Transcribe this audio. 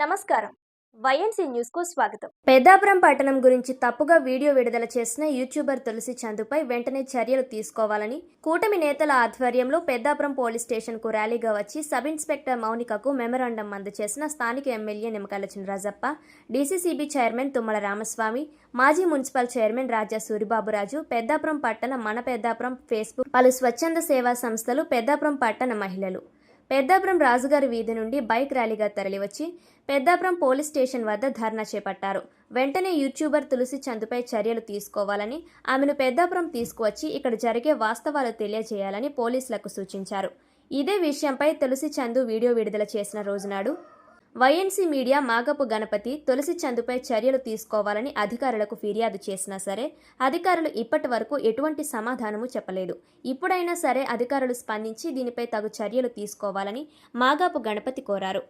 నమస్కారం. వైఎన్సీ న్యూస్కు స్వాగతం. పెద్దాపురం పట్టణం గురించి తప్పుగా వీడియో విడుదల చేసిన యూట్యూబర్ తులసి చందుపై వెంటనే చర్యలు తీసుకోవాలని కూటమి నేతల ఆధ్వర్యంలో పెద్దాపురం పోలీస్ స్టేషన్కు ర్యాలీగా వచ్చి సబ్ ఇన్స్పెక్టర్ మౌనికకు మెమరాండం అందజేసిన స్థానిక MLA Nimmakayala Rajappa DCCB chairman Tummala Ramaswamy మాజీ మున్సిపల్ చైర్మన్ రాజా సూరిబాబురాజు పెద్దాపురం పట్టణ మన పెద్దాపురం ఫేస్బుక్ పలు స్వచ్ఛంద సేవా సంస్థలు పెద్దాపురం పట్టణ మహిళలు. పెద్దాపురం రాజుగారి వీధి నుండి బైక్ ర్యాలీగా తరలివచ్చి పెద్దాపురం పోలీస్ స్టేషన్ వద్ద ధర్నా చేపట్టారు. వెంటనే యూట్యూబర్ తులసి చందుపై చర్యలు తీసుకోవాలని ఆమెను పెద్దాపురం తీసుకువచ్చి ఇక్కడ జరిగే వాస్తవాలు తెలియజేయాలని పోలీసులకు సూచించారు. ఇదే విషయంపై తులసి చందు వీడియో విడుదల చేసిన రోజునాడు వైఎన్సీ మీడియా మాగపు గణపతి తులసి చందుపై చర్యలు తీసుకోవాలని అధికారులకు ఫిర్యాదు చేసినా సరే అధికారులు ఇప్పటి వరకు ఎటువంటి సమాధానము చెప్పలేదు. ఇప్పుడైనా సరే అధికారులు స్పందించి దీనిపై తగు చర్యలు తీసుకోవాలని మాగాపు గణపతి కోరారు.